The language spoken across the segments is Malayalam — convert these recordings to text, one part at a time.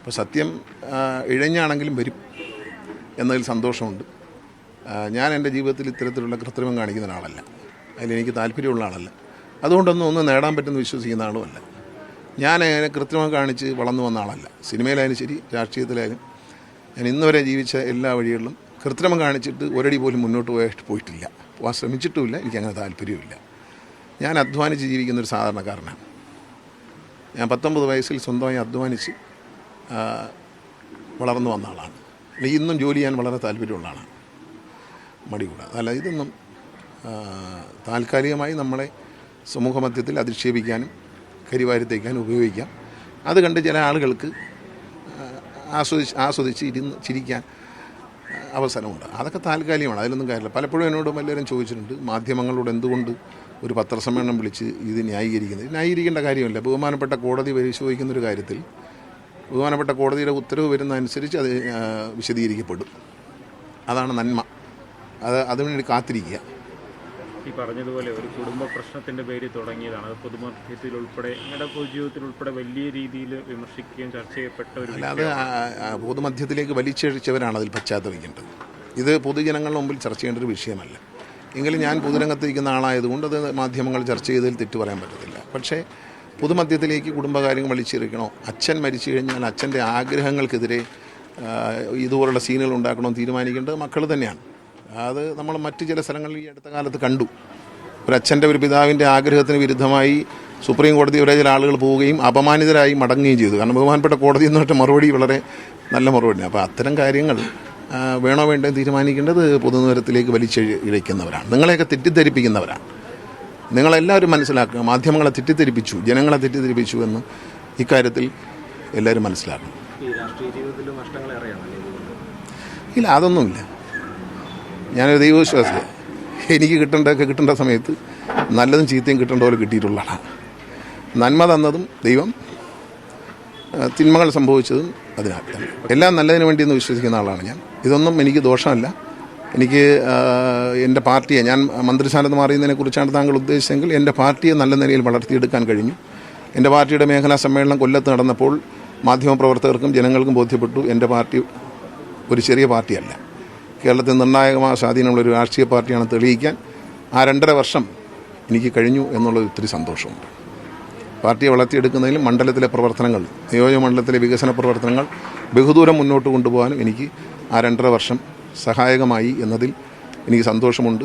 അപ്പോൾ സത്യം ഇഴഞ്ഞാണെങ്കിലും വരും എന്നതിൽ സന്തോഷമുണ്ട്. ഞാൻ എന്റെ ജീവിതത്തിൽ ഇത്തരത്തിലുള്ള കൃത്രിമം കാണിക്കുന്ന ഒരാളല്ല. അതിലെനിക്ക് താല്പര്യമുള്ള ആളല്ല. അതുകൊണ്ടൊന്നും ഒന്നും നേടാൻ പറ്റുമെന്ന് വിശ്വസിക്കുന്ന ആളുമല്ല ഞാൻ അങ്ങനെ കൃത്രിമം കാണിച്ച് വളർന്നു വന്ന ആളല്ല. സിനിമയിലായാലും ശരി രാഷ്ട്രീയത്തിലായാലും. ഞാൻ ഇന്നുവരെ ജീവിച്ച എല്ലാ വഴികളിലും കൃത്രിമം കാണിച്ചിട്ട് ഒരടി പോലും മുന്നോട്ട് പോയിട്ട് പോയിട്ടില്ല. പോകാൻ ശ്രമിച്ചിട്ടുമില്ല എനിക്കങ്ങനെ താല്പര്യമില്ല ഞാൻ അധ്വാനിച്ച് ജീവിക്കുന്നൊരു സാധാരണക്കാരനാണ്. ഞാൻ പത്തൊമ്പത് വയസ്സിൽ സ്വന്തമായി അധ്വാനിച്ച് വളർന്നു വന്ന ആളാണ്. ഇന്നും ജോലി ചെയ്യാൻ വളരെ താല്പര്യമുള്ള ആളാണ്. മടി അല്ല ഇതൊന്നും താൽക്കാലികമായി നമ്മളെ സമൂഹ മധ്യത്തിൽ അധിക്ഷേപിക്കാനും കരിവാരി തേക്കാനും ഉപയോഗിക്കാം. അത് കണ്ട് ചില ആളുകൾക്ക് ആസ്വദിച്ച് ആസ്വദിച്ച് ഇരുന്ന് ചിരിക്കാൻ അവസരമുണ്ട്. അതൊക്കെ താൽക്കാലികമാണ്. അതിലൊന്നും കാര്യമില്ല. പലപ്പോഴും എന്നോട് എല്ലാവരും ചോദിച്ചിട്ടുണ്ട് മാധ്യമങ്ങളോട് എന്തുകൊണ്ട് ഒരു പത്രസമ്മേളനം വിളിച്ച് ഇത് ന്യായീകരിക്കുന്നത്? ന്യായീകരിക്കേണ്ട കാര്യമില്ല. ബഹുമാനപ്പെട്ട കോടതി പരിശോധിക്കുന്ന ഒരു കാര്യത്തിൽ ബഹുമാനപ്പെട്ട കോടതിയുടെ ഉത്തരവ് വരുന്നതനുസരിച്ച് അത് വിശദീകരിക്കപ്പെടും. അതാണ് നന്മ. അത് അതിനുവേണ്ടി കാത്തിരിക്കുക. ഈ പറഞ്ഞതുപോലെ ഒരു കുടുംബ പ്രശ്നത്തിന്റെ പേരിൽ തുടങ്ങിയതാണ്. അത് പൊതുമധ്യത്തിൽ ഉൾപ്പെടെ നിങ്ങളുടെ പൊതുജീവിതത്തിൽ ഉൾപ്പെടെ വലിയ രീതിയിൽ വിമർശിക്കുകയും ചർച്ച ചെയ്യപ്പെട്ട ഒരു ആ, പൊതുമധ്യത്തിലേക്ക് വലിച്ചഴിച്ചവരാണ് അതിൽ പശ്ചാത്തപിക്കേണ്ടത് ഇത് പൊതുജനങ്ങളുടെ മുമ്പിൽ ചർച്ച ചെയ്യേണ്ട ഒരു വിഷയമല്ല. എങ്കിലും ഞാൻ പൊതുരംഗത്ത് ഇരിക്കുന്ന ആളായതുകൊണ്ട് അത് മാധ്യമങ്ങൾ ചർച്ച ചെയ്തതിൽ തെറ്റു പറയാൻ പറ്റത്തില്ല. പക്ഷേ പൊതുമധ്യത്തിലേക്ക് കുടുംബകാര്യങ്ങൾ വലിച്ചെറിക്കണോ അച്ഛൻ മരിച്ചു കഴിഞ്ഞാൽ അച്ഛന്റെ ആഗ്രഹങ്ങൾക്കെതിരെ ഇതുപോലുള്ള സീനുകൾ ഉണ്ടാക്കണമെന്ന് തീരുമാനിക്കേണ്ടത് മക്കൾ തന്നെയാണ്. അത് നമ്മൾ മറ്റു ചില സ്ഥലങ്ങളിൽ ഈ അടുത്ത കാലത്ത് കണ്ടു. ഒരു അച്ഛന്റെ ഒരു പിതാവിന്റെ ആഗ്രഹത്തിന് വിരുദ്ധമായി സുപ്രീം കോടതി വരെ ചില ആളുകൾ പോവുകയും അപമാനിതരായി മടങ്ങുകയും ചെയ്തു. കാരണം ബഹുമാനപ്പെട്ട കോടതി എന്നിട്ട് മറുപടി വളരെ നല്ല മറുപടിയാണ്. അപ്പോൾ അത്തരം കാര്യങ്ങൾ വേണോ വേണ്ടോ എന്ന് തീരുമാനിക്കേണ്ടത് പൊതുനിരത്തിലേക്ക് വലിച്ചിഴയ്ക്കുന്നവരാണ് നിങ്ങളെയൊക്കെ തെറ്റിദ്ധരിപ്പിക്കുന്നവരാണ്. നിങ്ങളെല്ലാവരും മനസ്സിലാക്കുക മാധ്യമങ്ങളെ തെറ്റിദ്ധരിപ്പിച്ചു ജനങ്ങളെ തെറ്റിദ്ധരിപ്പിച്ചു എന്ന് ഇക്കാര്യത്തിൽ എല്ലാവരും മനസ്സിലാക്കണം. ഇല്ല അതൊന്നുമില്ല. ഞാനൊരു ദൈവവിശ്വാസിയാണ് എനിക്ക് കിട്ടേണ്ടതൊക്കെ കിട്ടേണ്ട സമയത്ത് നല്ലതും ചീത്തയും കിട്ടേണ്ട പോലെ കിട്ടിയിട്ടുള്ളതാണ് നന്മ തന്നതും ദൈവം തിന്മകൾ സംഭവിച്ചതും അതിനാൽ എല്ലാം നല്ലതിന് വേണ്ടി എന്ന് വിശ്വസിക്കുന്ന ആളാണ് ഞാൻ. ഇതൊന്നും എനിക്ക് ദോഷമല്ല. എനിക്ക് എന്റെ പാർട്ടിയെ ഞാൻ മന്ത്രിസ്ഥാനത്ത് മാറിയതിനെ കുറിച്ചാണ് താങ്കൾ ഉദ്ദേശിച്ചെങ്കിൽ എന്റെ പാർട്ടിയെ നല്ല നിലയിൽ വളർത്തിയെടുക്കാൻ കഴിഞ്ഞു. എന്റെ പാർട്ടിയുടെ മേഖലാ സമ്മേളനം കൊല്ലത്ത് നടന്നപ്പോൾ മാധ്യമപ്രവർത്തകർക്കും ജനങ്ങൾക്കും ബോധ്യപ്പെട്ടു. എന്റെ പാർട്ടി ഒരു ചെറിയ പാർട്ടിയല്ല. കേരളത്തിൽ നിർണായകമായ സ്വാധീനമുള്ള ഒരു രാഷ്ട്രീയ പാർട്ടിയാണ് തെളിയിക്കാൻ. ആ രണ്ടര വർഷം എനിക്ക് കഴിഞ്ഞു എന്നുള്ളത് ഒത്തിരി സന്തോഷമുണ്ട്. പാർട്ടിയെ വളർത്തിയെടുക്കുന്നതിലും മണ്ഡലത്തിലെ പ്രവർത്തനങ്ങൾ നിയോജകമണ്ഡലത്തിലെ വികസന പ്രവർത്തനങ്ങൾ ബഹുദൂരം മുന്നോട്ട് കൊണ്ടുപോകാനും എനിക്ക് ആ രണ്ടര വർഷം സഹായകമായി എന്നതിൽ എനിക്ക് സന്തോഷമുണ്ട്.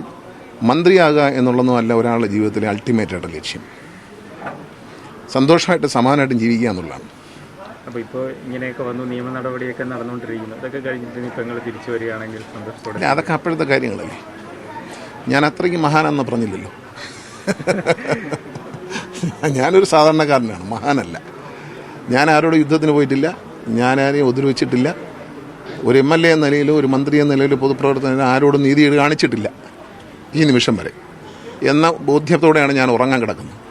മന്ത്രിയാകുക എന്നുള്ളതും അല്ല ഒരാളുടെ ജീവിതത്തിലെ അൾട്ടിമേറ്റ് ആയിട്ട് ലക്ഷ്യം. സന്തോഷമായിട്ട് സമാനമായിട്ടും ജീവിക്കുക എന്നുള്ളതാണ്. അപ്പോൾ ഇപ്പോൾ ഇങ്ങനെയൊക്കെ വന്നു നിയമ നടപടിയൊക്കെ നടന്നുകൊണ്ടിരിക്കുന്നു. അതൊക്കെ കഴിഞ്ഞിട്ട് ഇപ്പം നിങ്ങൾ തിരിച്ചു വരികയാണെങ്കിൽ അതൊക്കെ അപ്പോഴത്തെ കാര്യങ്ങളല്ലേ? ഞാൻ അത്രയ്ക്ക് മഹാനെന്ന് പറഞ്ഞില്ലല്ലോ. ഞാനൊരു സാധാരണക്കാരനാണ് മഹാനല്ല. ഞാൻ ആരോടും യുദ്ധത്തിന് പോയിട്ടില്ല ഞാൻ ആരെയും ഉപദ്രവിച്ചിട്ടില്ല. ഒരു എം എൽ എ എന്ന നിലയിലോ ഒരു മന്ത്രി എന്ന നിലയിലോ പൊതുപ്രവർത്തനം ആരോടും നീതി കാണിച്ചിട്ടില്ല ഈ നിമിഷം വരെ. എന്ന ബോധ്യത്തോടെയാണ് ഞാൻ ഉറങ്ങാൻ കിടക്കുന്നത്.